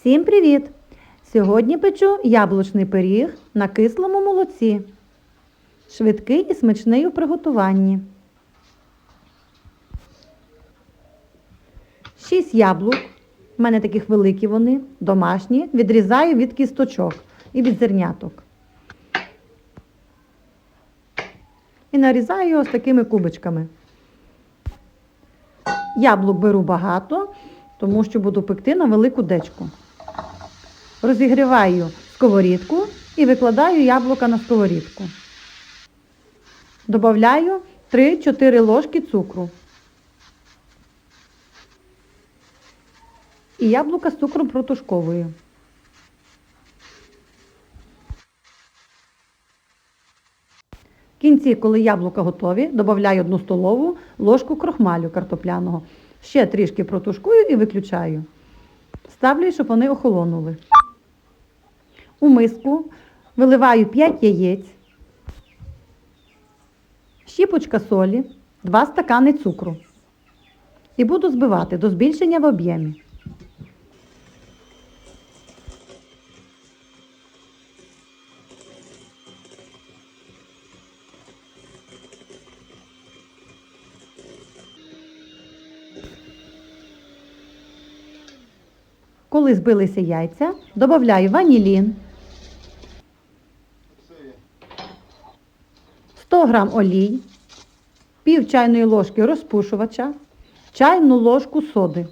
Всім привіт! Сьогодні печу яблучний пиріг на кислому молоці. Швидкий і смачний у приготуванні. 6 яблук. У мене таких великі вони, домашні. Відрізаю від кісточок і від зерняток. І нарізаю ось такими кубочками. Яблук беру багато, тому що буду пекти на велику дечку. Розігріваю сковорідку і викладаю яблука на сковорідку. Добавляю 3-4 ложки цукру. І яблука з цукром протушковую. В кінці, коли яблука готові, додаю 1 столову ложку крохмалю картопляного. Ще трішки протушкую і виключаю. Ставлю, щоб вони охолонули. У миску виливаю 5 яєць, щіпочка солі, 2 стакани цукру. І буду збивати до збільшення в об'ємі. Коли збилися яйця, додаю ванілін, 100 г олій, пів чайної ложки розпушувача, чайну ложку соди.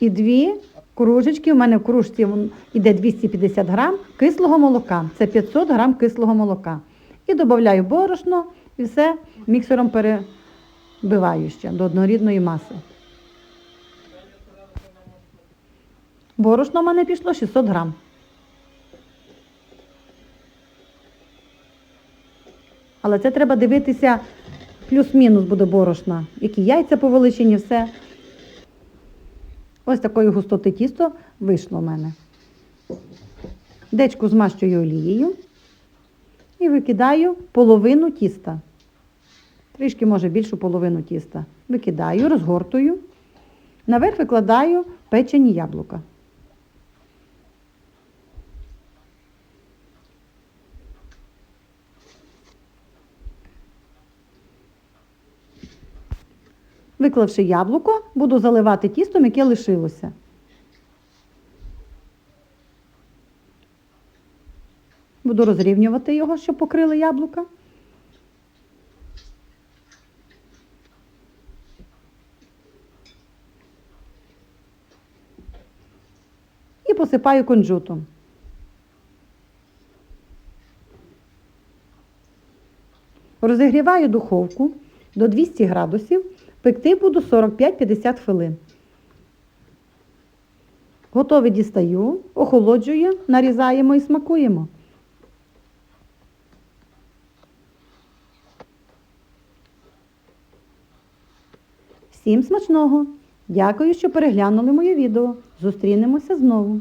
І дві кружечки, у мене в кружці йде 250 грам кислого молока. Це 500 грам кислого молока. І додаю борошно і все міксером перебиваю ще до однорідної маси. Борошно в мене пішло 600 грам. Але це треба дивитися, плюс-мінус буде борошна. Які яйця по величині, все. Ось такої густоти тісто вийшло в мене. Дечку змащую олією і викидаю половину тіста. Трішки, може, більшу половину тіста. Викидаю, розгортую. Наверх викладаю печені яблука. Виклавши яблуко, буду заливати тістом, яке лишилося. Буду розрівнювати його, щоб покрили яблука. І посипаю кунжутом. Розігріваю духовку до 200 градусів. Пекти буду 45-50 хвилин. Готове дістаю, охолоджую, нарізаємо і смакуємо. Всім смачного! Дякую, що переглянули моє відео. Зустрінемося знову!